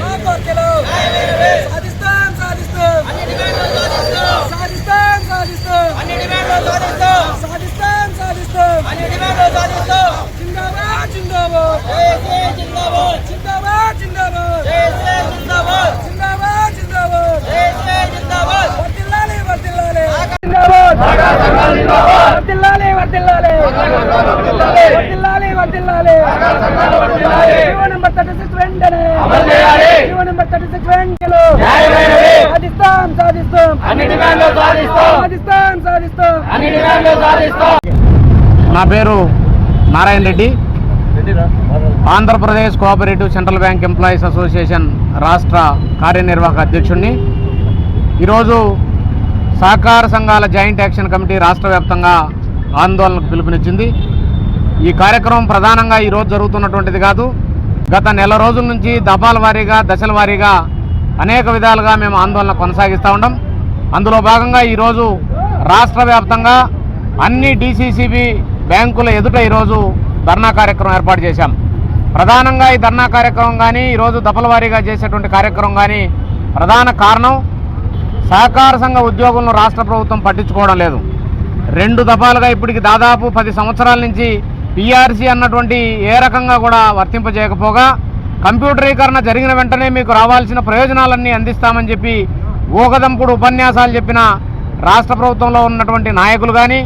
¡Vamos, que lo సాధిస్తాం. సాధిస్తాం. సాధిస్తాం నా పేరు Narayana Reddy. Andhra Pradesh cooperative central bank employees association రాష్ట్ర కార్యనిర్వాహక అధ్యక్షుడిని ఈరోజు సహకార సంఘాల జాయింట్ యాక్షన్ కమిటీ రాష్ట్ర వ్యాప్తంగా ఆందోళనకు పిలుపునిచ్చింది. ఈ కార్యక్రమం ప్రధానంగా ఈరోజు జరుగుతున్నటువంటిది కాదు. గత నెల రోజుల నుంచి దఫాల వారీగా దశల వారీగా అనేక విధాలుగా మేము ఆందోళన కొనసాగిస్తూ ఉన్నాం అందులో భాగంగా ఈరోజు రాష్ట్ర వ్యాప్తంగా అన్ని డిసిసిబి బ్యాంకుల ఎదుట ఈరోజు ధర్నా కార్యక్రమం ఏర్పాటు చేశాం. ప్రధానంగా ఈ ధర్నా కార్యక్రమం కానీ ఈరోజు దఫల వారీగా చేసేటువంటి కార్యక్రమం కానీ ప్రధాన కారణం సహకార సంఘ ఉద్యోగులను రాష్ట్ర ప్రభుత్వం పట్టించుకోవడం లేదు. రెండు దఫాలుగా ఇప్పటికి దాదాపు పది సంవత్సరాల నుంచి పిఆర్సీ అన్నటువంటి ఏ రకంగా కూడా వర్తింపజేయకపోగా కంప్యూటరీకరణ జరిగిన వెంటనే మీకు రావాల్సిన ప్రయోజనాలన్నీ అందిస్తామని చెప్పి ఊగదంపుడు ఉపన్యాసాలు చెప్పిన రాష్ట్ర ప్రభుత్వంలో ఉన్నటువంటి నాయకులు కానీ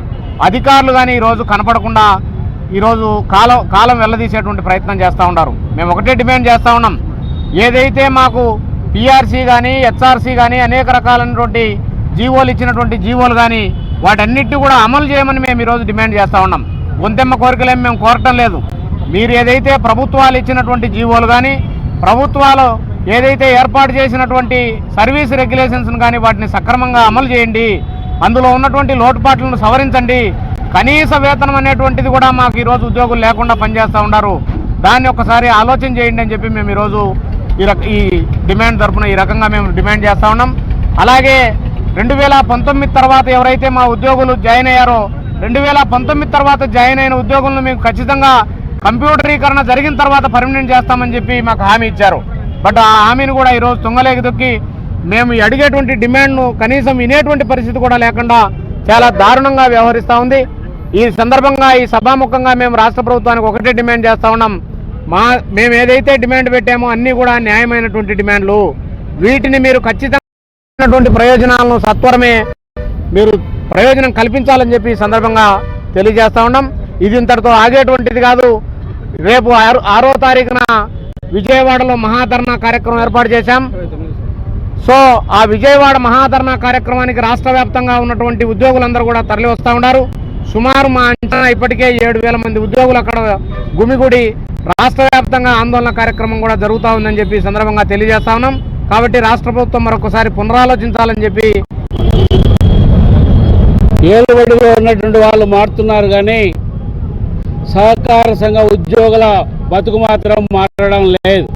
అధికారులు కానీ ఈరోజు కనపడకుండా ఈరోజు కాలం కాలం వెళ్ళదీసేటువంటి ప్రయత్నం చేస్తూ ఉన్నారు. మేము ఒకటే డిమాండ్ చేస్తూ ఉన్నాం. ఏదైతే మాకు పిఆర్సీ కానీ హెచ్ఆర్సీ కానీ అనేక రకాలైనటువంటి జీవోలు ఇచ్చినటువంటి జీవోలు కానీ వాటన్నిటి కూడా అమలు చేయమని మేము ఈరోజు డిమాండ్ చేస్తూ ఉన్నాం. గొంతెమ్మ కోరికలేం మేము కోరటం లేదు. మీరు ఏదైతే ప్రభుత్వాలు ఇచ్చినటువంటి జీవోలు కానీ ప్రభుత్వాలు ఏదైతే ఏర్పాటు చేసినటువంటి సర్వీస్ రెగ్యులేషన్స్ను కానీ వాటిని సక్రమంగా అమలు చేయండి. అందులో ఉన్నటువంటి లోటుపాట్లను సవరించండి. కనీస వేతనం అనేటువంటిది కూడా మాకు ఈరోజు ఉద్యోగులు లేకుండా పనిచేస్తూ ఉన్నారు. దాన్ని ఒకసారి ఆలోచన చేయండి అని చెప్పి మేము ఈరోజు ఈ రక ఈ డిమాండ్ తరఫున ఈ రకంగా మేము డిమాండ్ చేస్తూ ఉన్నాం. అలాగే రెండు వేల పంతొమ్మిది తర్వాత ఎవరైతే మా ఉద్యోగులు జాయిన్ అయ్యారో రెండు వేల పంతొమ్మిది తర్వాత జాయిన్ అయిన ఉద్యోగులను మేము ఖచ్చితంగా కంప్యూటరీకరణ జరిగిన తర్వాత పర్మనెంట్ చేస్తామని చెప్పి మాకు హామీ ఇచ్చారు. బట్ ఆ హామీని కూడా ఈరోజు తుంగలేకి దొక్కి మేము అడిగేటువంటి డిమాండ్ను కనీసం వినేటువంటి పరిస్థితి కూడా లేకుండా చాలా దారుణంగా వ్యవహరిస్తూ ఉంది. ఈ సందర్భంగా ఈ సభాముఖంగా మేము రాష్ట్ర ప్రభుత్వానికి ఒకటే డిమాండ్ చేస్తూ ఉన్నాం. మా మేము ఏదైతే డిమాండ్ పెట్టామో అన్నీ కూడా న్యాయమైనటువంటి డిమాండ్లు. వీటిని మీరు ఖచ్చితమైనటువంటి ప్రయోజనాలను సత్వరమే మీరు ప్రయోజనం కల్పించాలని చెప్పి ఈ సందర్భంగా తెలియజేస్తూ ఉన్నాం. ఇది ఇంతటితో ఆగేటువంటిది కాదు. రేపు ఆరో తారీఖున విజయవాడలో మహాధర్నా కార్యక్రమం ఏర్పాటు చేశాం. సో ఆ విజయవాడ మహాధర్నా కార్యక్రమానికి రాష్ట్ర వ్యాప్తంగా ఉన్నటువంటి ఉద్యోగులందరూ కూడా తరలి వస్తూ ఉన్నారు. సుమారు మా అంచనా ఇప్పటికే ఏడు వేల మంది ఉద్యోగులు అక్కడ గుమిగుడి రాష్ట్ర వ్యాప్తంగా ఆందోళన కార్యక్రమం కూడా జరుగుతూ ఉందని చెప్పి సందర్భంగా తెలియజేస్తా ఉన్నాం. కాబట్టి రాష్ట్ర ప్రభుత్వం మరొకసారి పునరాలోచించాలని చెప్పి ఏలుబడిలో ఉన్నటువంటి వాళ్ళు మారుతున్నారు కానీ సహకార సంఘ ఉద్యోగుల బతుకు మాత్రం మారడం లేదు.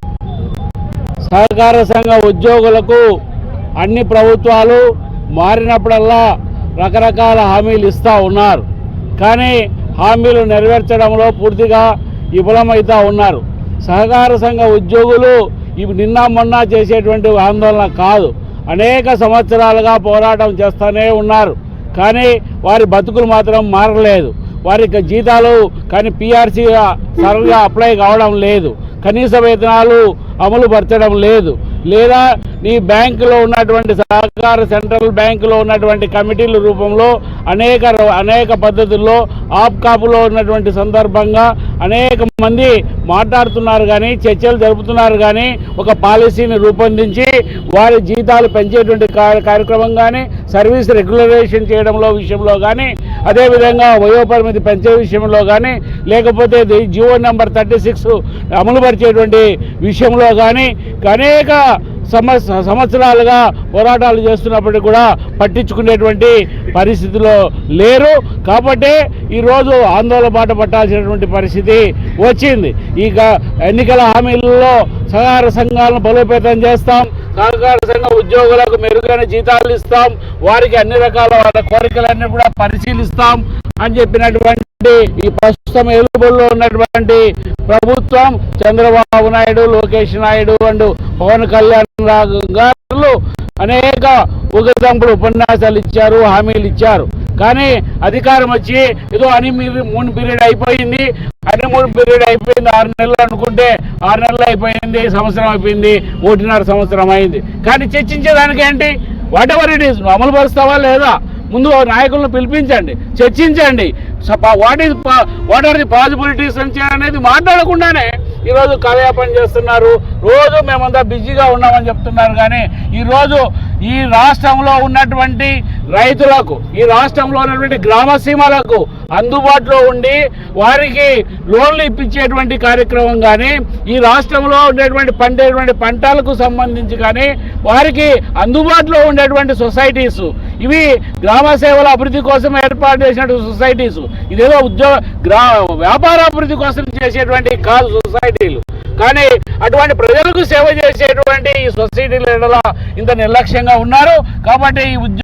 సహకార సంఘ ఉద్యోగులకు అన్ని ప్రభుత్వాలు మారినప్పుడల్లా రకరకాల హామీలు ఇస్తూ ఉన్నారు. కానీ హామీలు నెరవేర్చడంలో పూర్తిగా విఫలమవుతూ ఉన్నారు. సహకార సంఘ ఉద్యోగులు ఇవి నిన్న మొన్న చేసేటువంటి ఆందోళన కాదు. అనేక సంవత్సరాలుగా పోరాటం చేస్తూనే ఉన్నారు. కానీ వారి బతుకులు మాత్రం మారలేదు. వారికి జీతాలు కానీ పిఆర్సీ సరిగ్గా అప్లై కావడం లేదు. కనీస వేతనాలు అమలు పరచడం లేదు. లేదా ఈ బ్యాంకులో ఉన్నటువంటి సహకార సెంట్రల్ బ్యాంకులో ఉన్నటువంటి కమిటీల రూపంలో అనేక అనేక పద్ధతుల్లో ఆప్ కాపులో ఉన్నటువంటి సందర్భంగా అనేక మంది మాట్లాడుతున్నారు కానీ చర్చలు జరుపుతున్నారు కానీ ఒక పాలసీని రూపొందించి వారి జీతాలు పెంచేటువంటి కార్యక్రమం కానీ సర్వీస్ రెగ్యులరైజేషన్ చేయడంలో విషయంలో కానీ అదేవిధంగా వయోపరిమితి పెంచే విషయంలో కానీ లేకపోతే the GO number thirty six అమలు పరిచేటువంటి విషయంలో కానీ అనేక సంవత్సరాలుగా పోరాటాలు చేస్తున్నప్పటికీ కూడా పట్టించుకునేటువంటి పరిస్థితిలో లేరు. కాబట్టి ఈరోజు ఆందోళన బాట పట్టాల్సినటువంటి పరిస్థితి వచ్చింది. ఇక ఎన్నికల హామీలలో సహకార సంఘాలను బలోపేతం చేస్తాం. సహకార సంఘ ఉద్యోగులకు మెరుగైన జీతాలు ఇస్తాం. వారికి అన్ని రకాల వాళ్ళ కోరికలన్నీ కూడా పరిశీలిస్తాం అని చెప్పినటువంటి ఈ ప్రస్తుతం ఎలుబడిలో ఉన్నటువంటి ప్రభుత్వం చంద్రబాబు నాయుడు లోకేష్ నాయుడు అండ్ పవన్ కళ్యాణ్ గారు అనేక ఉగదంపుడు ఉపన్యాసాలు ఇచ్చారు హామీలు ఇచ్చారు. కానీ అధికారం వచ్చి ఏదో అని మీరు మూడు పీరియడ్ అయిపోయింది అని మూడు పీరియడ్ అయిపోయింది ఆరు నెలలు అనుకుంటే ఆరు నెలలు అయిపోయింది సంవత్సరం అయిపోయింది ఒకటిన్నర సంవత్సరం అయింది. కానీ చర్చించేదానికి ఏంటి? వాట్ ఎవర్ ఇట్ ఈస్ అమలు పరుస్తావా లేదా? ముందు నాయకులను పిలిపించండి చర్చించండి. What is what are the possibilities అనేది మాట్లాడకుండానే ఈరోజు కాలయాపన చేస్తున్నారు. రోజు మేమంతా బిజీగా ఉన్నామని చెప్తున్నారు కానీ ఈరోజు ఈ రాష్ట్రంలో ఉన్నటువంటి రైతులకు ఈ రాష్ట్రంలో ఉన్నటువంటి గ్రామ సీమలకు అందుబాటులో ఉండి వారికి లోన్లు ఇప్పించేటువంటి కార్యక్రమం కానీ ఈ రాష్ట్రంలో ఉండేటువంటి పండేటువంటి పంటలకు సంబంధించి కానీ వారికి అందుబాటులో ఉండేటువంటి సొసైటీస్ ఇవి గ్రామ సేవల అభివృద్ధి కోసం ఏర్పాటు చేసినటువంటి సొసైటీస్. ఇదేదో ఉద్యోగ గ్రా వ్యాపార అభివృద్ధి కోసం చేసేటువంటి కాదు సొసైటీలు. కానీ అటువంటి ప్రజలకు సేవ చేసేటువంటి ఈ సొసైటీల ఇంత నిర్లక్ష్యంగా ఉన్నారు. కాబట్టి ఈ ఉద్యోగ